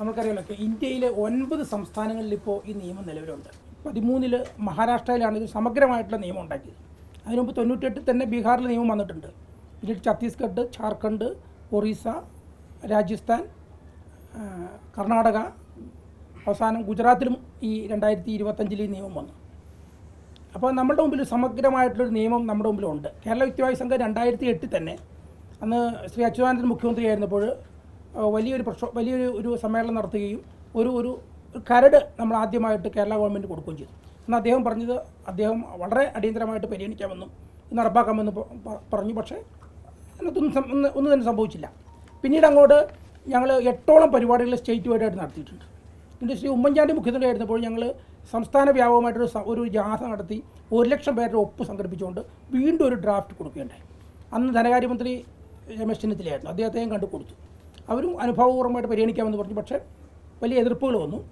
നമുക്കറിയാലോ ഇന്ത്യയിലെ ഒൻപത് സംസ്ഥാനങ്ങളിൽ ഇപ്പോൾ ഈ നിയമം നിലവിലുണ്ട്. പതിമൂന്നിൽ മഹാരാഷ്ട്രയിലാണ് ഇത് സമഗ്രമായിട്ടുള്ള നിയമം ഉണ്ടാക്കിയത്. അതിനു മുമ്പ് തൊണ്ണൂറ്റെട്ടിൽ തന്നെ ബീഹാറിൽ നിയമം വന്നിട്ടുണ്ട്. പിന്നീട് ഛത്തീസ്ഗഡ് ഝാർഖണ്ഡ് ഒറീസ രാജസ്ഥാൻ കർണാടക അവസാനം ഗുജറാത്തിലും ഈ രണ്ടായിരത്തി ഇരുപത്തഞ്ചിൽ ഈ നിയമം വന്നു. അപ്പോൾ നമ്മുടെ മുമ്പിൽ സമഗ്രമായിട്ടുള്ളൊരു നിയമം നമ്മുടെ മുമ്പിലുണ്ട്. കേരള വ്യക്തിവായ സംഘം രണ്ടായിരത്തി എട്ടിൽ തന്നെ അന്ന് ശ്രീ അച്യുതാനന്ദൻ മുഖ്യമന്ത്രിയായിരുന്നപ്പോൾ വലിയൊരു പ്രക്ഷോ വലിയൊരു ഒരു സമ്മേളനം നടത്തുകയും ഒരു ഒരു കരട് നമ്മൾ ആദ്യമായിട്ട് കേരള ഗവൺമെന്റ് കൊടുക്കുകയും ചെയ്തു. എന്നാൽ അദ്ദേഹം പറഞ്ഞത് അദ്ദേഹം വളരെ അടിയന്തരമായിട്ട് പരിഗണിക്കാമെന്നും നടപ്പാക്കാമെന്ന് പറഞ്ഞു. പക്ഷേ അതിനകത്തൊന്നും ഒന്നും തന്നെ സംഭവിച്ചില്ല. പിന്നീട് അങ്ങോട്ട് ഞങ്ങൾ എട്ടോളം പരിപാടികൾ സ്റ്റേറ്റ് വൈഡായിട്ട് നടത്തിയിട്ടുണ്ട്. എന്നിട്ട് ശ്രീ ഉമ്മൻചാണ്ടി മുഖ്യമന്ത്രി ആയിരുന്നപ്പോൾ ഞങ്ങൾ സംസ്ഥാന വ്യാപകമായിട്ടൊരു ഒരു ജാഥ നടത്തി ഒരു ലക്ഷം പേരുടെ ഒപ്പ് സംഘടിപ്പിച്ചുകൊണ്ട് വീണ്ടും ഒരു ഡ്രാഫ്റ്റ് കൊടുക്കുകയുണ്ടായി. അന്ന് ധനകാര്യമന്ത്രി രമേശ് ചെന്നിത്തലയായിരുന്നു. അദ്ദേഹത്തെയും കണ്ടു കൊടുത്തു. അവരും അനുഭവപൂർവമായിട്ട് പരിഗണിക്കാമെന്ന് പറഞ്ഞു. പക്ഷേ വലിയ എതിർപ്പുകൾ വന്നു.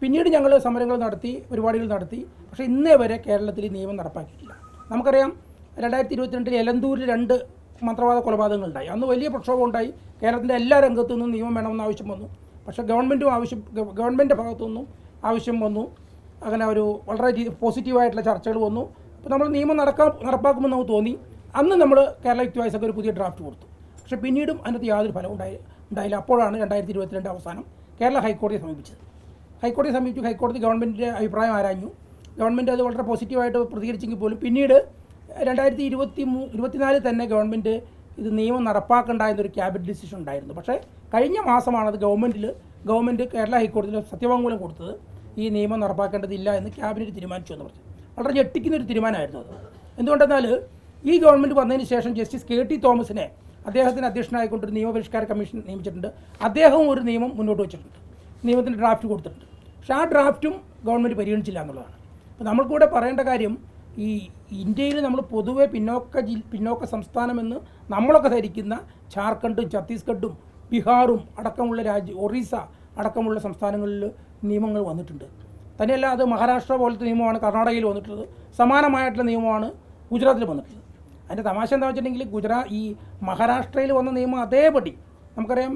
പിന്നീട് ഞങ്ങൾ സമരങ്ങൾ നടത്തി പരിപാടികൾ നടത്തി. പക്ഷേ ഇന്നേ വരെ കേരളത്തിൽ നിയമം നടപ്പാക്കിയിട്ടില്ല. നമുക്കറിയാം രണ്ടായിരത്തി ഇരുപത്തിരണ്ടിൽ എലന്തൂരിൽ രണ്ട് മന്ത്രവാദ കൊലപാതകങ്ങളുണ്ടായി. അന്ന് വലിയ പ്രക്ഷോഭം ഉണ്ടായി. കേരളത്തിന്റെ എല്ലാ രംഗത്തു നിന്നും നിയമം വേണമെന്ന് ആവശ്യം വന്നു. പക്ഷേ ഗവൺമെന്റും ആവശ്യം ഗവ- ഗവൺമെന്റ് ഭാഗത്തു നിന്നും ആവശ്യം വന്നു. അങ്ങനെ ഒരു വളരെ പോസിറ്റീവായിട്ടുള്ള ചർച്ചകൾ വന്നു. അപ്പോൾ നമ്മൾ നിയമം നടക്കാൻ നടപ്പാക്കുമെന്ന് നമുക്ക് തോന്നി. അന്ന് നമ്മൾ കേരള യുക്തി ഒരു പുതിയ ഡ്രാഫ്റ്റ് കൊടുത്തു. പക്ഷേ പിന്നീടും അതിനകത്ത് യാതൊരു ഫലവും ഉണ്ടായി ഉണ്ടായില്ല. അപ്പോഴാണ് രണ്ടായിരത്തി ഇരുപത്തിരണ്ട് അവസാനം കേരള ഹൈക്കോടതിയെ സമീപിച്ചത്. ഹൈക്കോടതിയെ സമീപിച്ചു. ഹൈക്കോടതി ഗവൺമെന്റിന്റെ അഭിപ്രായം ആരാഞ്ഞു. ഗവൺമെന്റ് അത് വളരെ പോസിറ്റീവായിട്ട് പ്രതികരിച്ചെങ്കിൽ പോലും പിന്നീട് രണ്ടായിരത്തി ഇരുപത്തി മൂ ഇരുപത്തിനാലിൽ തന്നെ ഗവൺമെന്റ് ഇത് നിയമം നടപ്പാക്കണ്ട എന്നൊരു ക്യാബിനറ്റ് ഡിസിഷൻ ഉണ്ടായിരുന്നു. പക്ഷേ കഴിഞ്ഞ മാസമാണ് അത് ഗവൺമെന്റിൽ ഗവൺമെന്റ് കേരള ഹൈക്കോടതിയിൽ സത്യവാങ്മൂലം കൊടുത്തത്. ഈ നിയമം നടപ്പാക്കേണ്ടതില്ല എന്ന് ക്യാബിനറ്റ് തീരുമാനിച്ചു എന്ന് പറഞ്ഞു. വളരെ ഞെട്ടിക്കുന്നൊരു തീരുമാനമായിരുന്നു അത്. എന്തുകൊണ്ടെന്നാൽ ഈ ഗവൺമെന്റ് വന്നതിന് ശേഷം ജസ്റ്റിസ് കെ ടി തോമസിനെ അദ്ദേഹത്തിന് അധ്യക്ഷനായിക്കൊണ്ടൊരു നിയമപരിഷ്കാര കമ്മീഷൻ നിയമിച്ചിട്ടുണ്ട്. അദ്ദേഹവും ഒരു നിയമം മുന്നോട്ട് വെച്ചിട്ടുണ്ട്. നിയമത്തിന്റെ ഡ്രാഫ്റ്റ് കൊടുത്തിട്ടുണ്ട്. പക്ഷേ ആ ഡ്രാഫ്റ്റും ഗവൺമെന്റ് പരിഗണിച്ചില്ല എന്നുള്ളതാണ്. അപ്പോൾ നമ്മൾക്കൂടെ പറയേണ്ട കാര്യം ഈ ഇന്ത്യയിൽ നമ്മൾ പൊതുവെ പിന്നോക്ക ജി പിന്നോക്ക സംസ്ഥാനമെന്ന് നമ്മളൊക്കെ ധരിക്കുന്ന ഝാർഖണ്ഡും ഛത്തീസ്ഗഡും ബീഹാറും അടക്കമുള്ള രാജ്യ ഒറീസ അടക്കമുള്ള സംസ്ഥാനങ്ങളിൽ നിയമങ്ങൾ വന്നിട്ടുണ്ട്. തന്നെയല്ല അത് മഹാരാഷ്ട്ര പോലത്തെ നിയമമാണ് കർണാടകയിൽ വന്നിട്ടുള്ളത്. സമാനമായിട്ടുള്ള നിയമമാണ് ഗുജറാത്തിൽ വന്നിട്ടുള്ളത്. അതിന്റെ തമാശ എന്താ വെച്ചിട്ടുണ്ടെങ്കിൽ ഗുജറാ ഈ മഹാരാഷ്ട്രയിൽ വന്ന നിയമം അതേപടി. നമുക്കറിയാം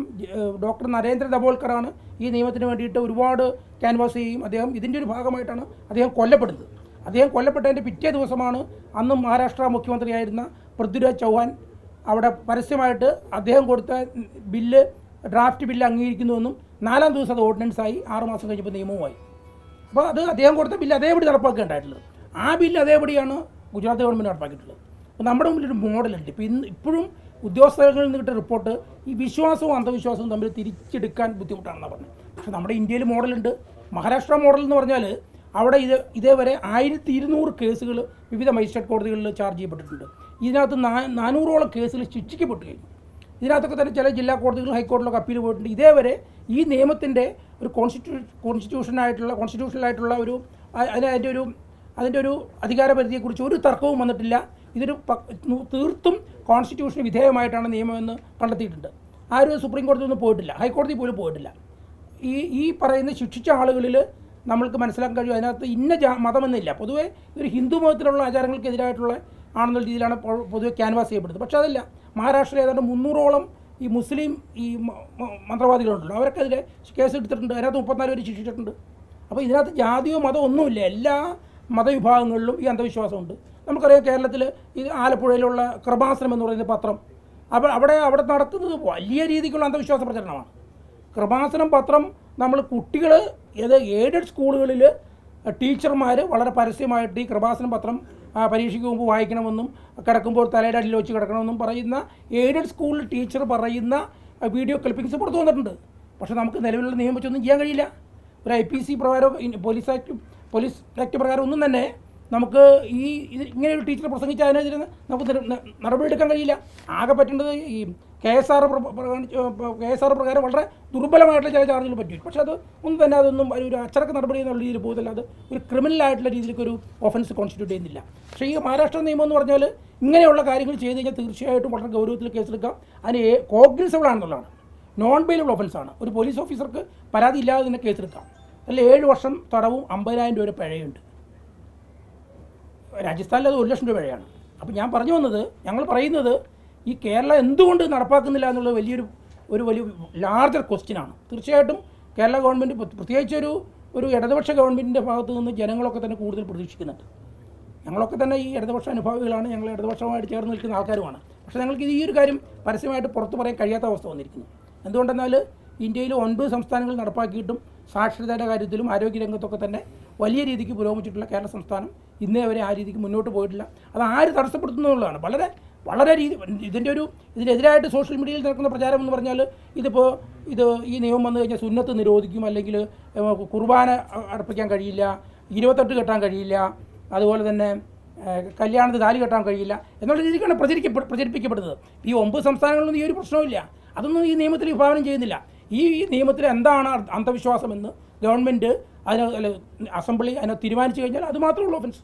ഡോക്ടർ നരേന്ദ്ര ദബോൽക്കറാണ് ഈ നിയമത്തിന് വേണ്ടിയിട്ട് ഒരുപാട് ക്യാൻവാസ് ചെയ്യും. അദ്ദേഹം ഇതിന്റെ ഒരു ഭാഗമായിട്ടാണ് അദ്ദേഹം കൊല്ലപ്പെടുന്നത്. അദ്ദേഹം കൊല്ലപ്പെട്ടതിന്റെ പിറ്റേ ദിവസമാണ് അന്ന് മഹാരാഷ്ട്ര മുഖ്യമന്ത്രിയായിരുന്ന പൃഥ്വിരാജ് ചൗഹാൻ അവിടെ പരസ്യമായിട്ട് അദ്ദേഹം കൊടുത്ത ബില്ല് ഡ്രാഫ്റ്റ് ബില്ല് അംഗീകരിക്കുന്നുവെന്നും നാലാം ദിവസം അത് ഓർഡിനൻസായി ആറ് മാസം കഴിഞ്ഞപ്പോൾ നിയമവുമായി. അപ്പോൾ അത് അദ്ദേഹം കൊടുത്ത ബില്ല് അതേപടി നടപ്പാക്കുകയുണ്ടായിട്ടുള്ളത്. ആ ബില്ല് അതേപടിയാണ് ഗുജറാത്ത് ഗവൺമെന്റ് നടപ്പാക്കിയിട്ടുള്ളത്. അപ്പോൾ നമ്മുടെ മുമ്പിൽ ഒരു മോഡലുണ്ട്. ഇപ്പോൾ ഇന്ന് ഇപ്പോഴും ഉദ്യോഗസ്ഥരിൽ നിന്ന് കിട്ടിയ റിപ്പോർട്ട് ഈ വിശ്വാസവും അന്ധവിശ്വാസവും തമ്മിൽ തിരിച്ചെടുക്കാൻ ബുദ്ധിമുട്ടാണെന്നാണ് പറഞ്ഞത് പക്ഷേ നമ്മുടെ ഇന്ത്യയിൽ മോഡലുണ്ട്. മഹാരാഷ്ട്ര മോഡൽ എന്ന് പറഞ്ഞാൽ അവിടെ ഇത് ഇതേവരെ ആയിരത്തി ഇരുന്നൂറ് കേസുകൾ വിവിധ മജിസ്ട്രേറ്റ് കോടതികളിൽ ചാർജ് ചെയ്യപ്പെട്ടിട്ടുണ്ട്. ഇതിനകത്ത് നാനൂറോളം കേസുകൾ ശിക്ഷിക്കപ്പെട്ടു കഴിഞ്ഞു. ഇതിനകത്തൊക്കെ തന്നെ ചില ജില്ലാ കോടതികളും ഹൈക്കോടതികളൊക്കെ അപ്പീൽ പോയിട്ടുണ്ട്. ഇതേവരെ ഈ നിയമത്തിന്റെ ഒരു കോൺസ്റ്റിറ്റ്യൂ കോൺസ്റ്റിറ്റ്യൂഷനായിട്ടുള്ള കോൺസ്റ്റിറ്റ്യൂഷണലായിട്ടുള്ള ഒരു അതിന്റെ ഒരു അതിന്റെ ഒരു അധികാരപരിധിയെക്കുറിച്ച് ഒരു തർക്കവും വന്നിട്ടില്ല. ഇതൊരു തീർത്തും കോൺസ്റ്റിറ്റ്യൂഷന് വിധേയമായിട്ടാണ് നിയമമെന്ന് കണ്ടെത്തിയിട്ടുണ്ട്. ആരും സുപ്രീം കോടതി ഒന്നും പോയിട്ടില്ല. ഹൈക്കോടതി പോലും പോയിട്ടില്ല. ഈ ഈ പറയുന്ന ശിക്ഷിച്ച ആളുകളിൽ നമ്മൾക്ക് മനസ്സിലാക്കാൻ കഴിയും. അതിനകത്ത് ഇന്ന ജാ മതമെന്നില്ല. പൊതുവേ ഒരു ഹിന്ദു മതത്തിലുള്ള ആചാരങ്ങൾക്കെതിരായിട്ടുള്ള ആണെന്നുള്ള രീതിയിലാണ് പൊതുവേ ക്യാൻവാസ് ചെയ്യപ്പെടുന്നത്. പക്ഷേ അതല്ല മഹാരാഷ്ട്രയിൽ ഏതാണ്ട് മുന്നൂറോളം ഈ മുസ്ലിം ഈ മന്ത്രവാദികളുണ്ടല്ലോ. അവർക്കെതിരെ കേസ് എടുത്തിട്ടുണ്ട്. അതിനകത്ത് മുപ്പത്തിനാല് പേര് ശിക്ഷിച്ചിട്ടുണ്ട്. അപ്പോൾ ഇതിനകത്ത് ജാതിയോ മതമോ ഒന്നുമില്ല. എല്ലാ മതവിഭാഗങ്ങളിലും ഈ അന്ധവിശ്വാസമുണ്ട്. നമുക്കറിയാം കേരളത്തിൽ ഈ ആലപ്പുഴയിലുള്ള കൃപാസനം എന്ന് പറയുന്ന പത്രം അപ്പോൾ അവിടെ അവിടെ നടത്തുന്നത് വലിയ രീതിക്കുള്ള അന്ധവിശ്വാസ പ്രചരണമാണ്. കൃപാസനം പത്രം നമ്മൾ കുട്ടികൾ ഏത് എയ്ഡഡ് സ്കൂളുകളിൽ ടീച്ചർമാർ വളരെ പരസ്യമായിട്ട് ഈ കൃപാസനം പത്രം പരീക്ഷയ്ക്ക് മുമ്പ് വായിക്കണമെന്നും കിടക്കുമ്പോൾ തലയുടെ അടിയിൽ വെച്ച് കിടക്കണമെന്നും പറയുന്ന എയ്ഡഡ് സ്കൂളിൽ ടീച്ചർ പറയുന്ന വീഡിയോ ക്ലിപ്പിങ്സ് പുറത്തു വന്നിട്ടുണ്ട്. പക്ഷേ നമുക്ക് നിലവിലുള്ള നിയമം വെച്ചൊന്നും ചെയ്യാൻ കഴിയില്ല. ഒരു ഐ പി സി പ്രകാരം പോലീസ് ആക്ട് പോലീസ് ആക്ട് പ്രകാരം ഒന്നും തന്നെ നമുക്ക് ഈ ഇങ്ങനെ ഒരു ടീച്ചർ പ്രസംഗിച്ച അതിനെതിരെ നമുക്ക് നടപടിയെടുക്കാൻ കഴിയില്ല. ആകെ പറ്റേണ്ടത് ഈ K S R K S R പ്രകാരം വളരെ ദുർബലമായിട്ടുള്ള ചില ചാർജുകൾ പറ്റും പക്ഷേ അത് ഒന്നും തന്നെ അതൊന്നും ഒരു അച്ചടക്ക നടപടി എന്നുള്ള രീതിയിൽ പോകുന്നില്ല അത് ഒരു ക്രിമിനൽ ആയിട്ടുള്ള രീതിയിലേക്ക് ഒരു ഒഫൻസ് കോൺസ്റ്റിറ്റ്യൂട്ട് ചെയ്യുന്നില്ല. പക്ഷേ ഈ മഹാരാഷ്ട്ര നിയമം എന്ന് പറഞ്ഞാൽ ഇങ്ങനെയുള്ള കാര്യങ്ങൾ ചെയ്ത് കഴിഞ്ഞാൽ തീർച്ചയായിട്ടും വളരെ ഗൗരവത്തിൽ കേസെടുക്കാം. അതിന് കോഗ്നിസബിൾ ആണെന്നുള്ളതാണ്. നോൺ ബെയിലബിൾ ഒഫൻസാണ് ഒരു പോലീസ് ഓഫീസർക്ക് പരാതി ഇല്ലാതെ തന്നെ കേസെടുക്കാം. അതിൽ ഏഴ് വർഷം തടവും അമ്പതിനായിരം രൂപ പിഴയുണ്ട്. രാജസ്ഥാനിൽ അത് ഒരു ലക്ഷം രൂപ പിഴയാണ്. അപ്പോൾ ഞാൻ പറഞ്ഞു വന്നത് ഞങ്ങൾ പറയുന്നത് ഈ കേരളം എന്തുകൊണ്ട് നടപ്പാക്കുന്നില്ല എന്നുള്ളത് വലിയൊരു ഒരു വലിയ ലാർജർ ക്വസ്റ്റ്യനാണ് തീർച്ചയായിട്ടും കേരള ഗവൺമെന്റ് പ്രത്യേകിച്ച് ഒരു ഒരു ഇടതുപക്ഷ ഗവൺമെന്റിന്റെ ഭാഗത്ത് നിന്ന് ജനങ്ങളൊക്കെ തന്നെ കൂടുതൽ പ്രതീക്ഷിക്കുന്നുണ്ട്. ഞങ്ങളൊക്കെ തന്നെ ഈ ഇടതുപക്ഷ അനുഭാവികളാണ് ഞങ്ങൾ ഇടതുപക്ഷമായിട്ട് ചേർന്ന് നിൽക്കുന്ന ആൾക്കാരുമാണ്. പക്ഷേ ഞങ്ങൾക്ക് ഈ ഒരു കാര്യം പരസ്യമായിട്ട് പുറത്തു പറയാൻ കഴിയാത്ത അവസ്ഥ വന്നിരിക്കുന്നു. എന്തുകൊണ്ടെന്നാൽ ഇന്ത്യയിൽ ഒൻപത് സംസ്ഥാനങ്ങൾ നടപ്പാക്കിയിട്ടും സാക്ഷരതയുടെ കാര്യത്തിലും ആരോഗ്യരംഗത്തൊക്കെ തന്നെ വലിയ രീതിക്ക് പുരോഗമിച്ചിട്ടുള്ള കേരള സംസ്ഥാനം ഇന്നേ വരെ ആ രീതിക്ക് മുന്നോട്ട് പോയിട്ടില്ല. അത് ആര് തടസ്സപ്പെടുത്തുന്നുള്ളതാണ് വളരെ വളരെ രീതി ഇതിന്റെ ഒരു ഇതിനെതിരായിട്ട് സോഷ്യൽ മീഡിയയിൽ നടക്കുന്ന പ്രചാരം എന്ന് പറഞ്ഞാൽ ഇതിപ്പോൾ ഇത് ഈ നിയമം വന്നു കഴിഞ്ഞാൽ സുന്നത്ത് നിരോധിക്കും അല്ലെങ്കിൽ കുർബാന അർപ്പിക്കാൻ കഴിയില്ല ഇരുപത്തെട്ട് കെട്ടാൻ കഴിയില്ല അതുപോലെ തന്നെ കല്യാണത്തിൽ താലി കെട്ടാൻ കഴിയില്ല എന്നുള്ള രീതിക്കാണ് പ്രചരിക്കപ്പെ പ്രചരിപ്പിക്കപ്പെടുന്നത്. ഈ ഒമ്പത് സംസ്ഥാനങ്ങളിലൊന്നും ഈ ഒരു പ്രശ്നമില്ല അതൊന്നും ഈ നിയമത്തിൽ വിഭാവനം ചെയ്യുന്നില്ല. ഈ നിയമത്തിൽ എന്താണ് അന്ധവിശ്വാസമെന്ന് ഗവൺമെന്റ് അതിന് അസംബ്ലി അതിനെ തീരുമാനിച്ചു കഴിഞ്ഞാൽ അത് മാത്രമേ ഉള്ളൂ ഒഫൻസ്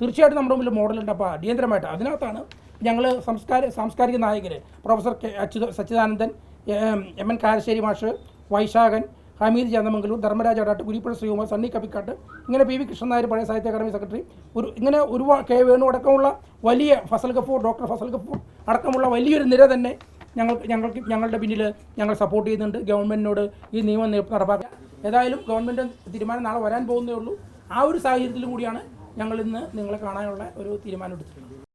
തീർച്ചയായിട്ടും നമ്മുടെ മുമ്പിൽ മോഡലുണ്ട് അപ്പോൾ അടിയന്തരമായിട്ട് അതിനകത്താണ് ഞങ്ങൾ സംസ്കാര സാംസ്കാരിക നായകർ professor K Achyutha Satchidanandan M N Karassery മാഷ് വൈശാഖൻ ഹമീദ് ചന്ദമംഗലൂർ ധർമ്മരാജ അടാട്ട് കുരിപ്പുഴ ശ്രീകുമാർ സണ്ണി കപ്പിക്കാട്ട് ഇങ്ങനെ പി വി കൃഷ്ണൻ നായർ പഴയ സാഹിത്യ അക്കാദമി സെക്രട്ടറി ഒരു ഇങ്ങനെ ഒരുപാട് കെ വേണു അടക്കമുള്ള വലിയ ഫസൽ ഗഫൂർ ഡോക്ടർ ഫസൽ ഗഫൂർ അടക്കമുള്ള വലിയൊരു നിര തന്നെ ഞങ്ങൾക്ക് ഞങ്ങൾക്ക് ഞങ്ങളുടെ പിന്നിൽ ഞങ്ങൾ സപ്പോർട്ട് ചെയ്യുന്നുണ്ട്. ഗവൺമെന്റിനോട് ഈ നിയമം നടപ്പാക്കുക ഏതായാലും ഗവൺമെന്റ് തീരുമാനം നാളെ വരാൻ പോകുന്നേ ഉള്ളൂ. ആ ഒരു സാഹചര്യത്തിലും കൂടിയാണ് ഞങ്ങൾ ഇന്ന് നിങ്ങളെ കാണാനുള്ള ഒരു തീരുമാനം എടുത്തിട്ടുള്ളത്.